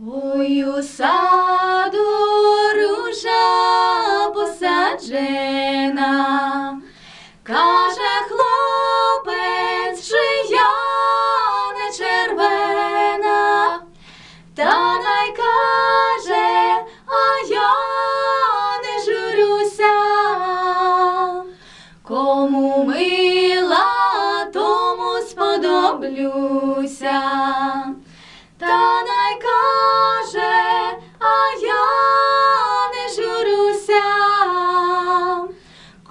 Ой, у саду ружа посаджена, каже хлопець, що я не червена, та най каже, а я не журюся, кому мила, тому сподоблюся. Та най каже, а я не журюся,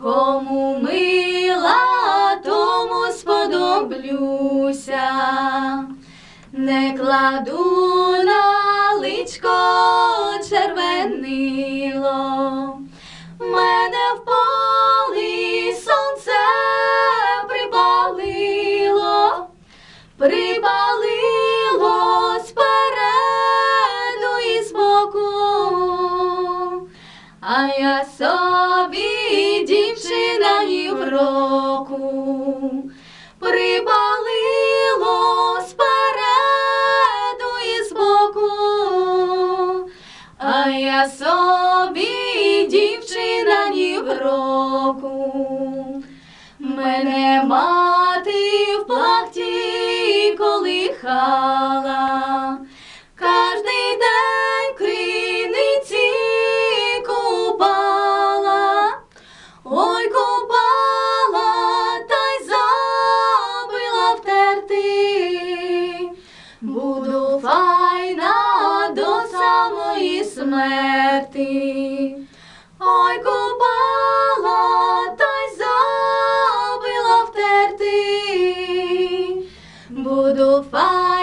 кому мила, тому сподоблюся, не кладу на личко червенило, і а я собі дівчина ні в року. Припалило спереду і збоку, а я собі дівчина ні в року. Мене мати в плахті колихала, Файна до самої смерти. Ой, купала та й забила втерти. Буду файна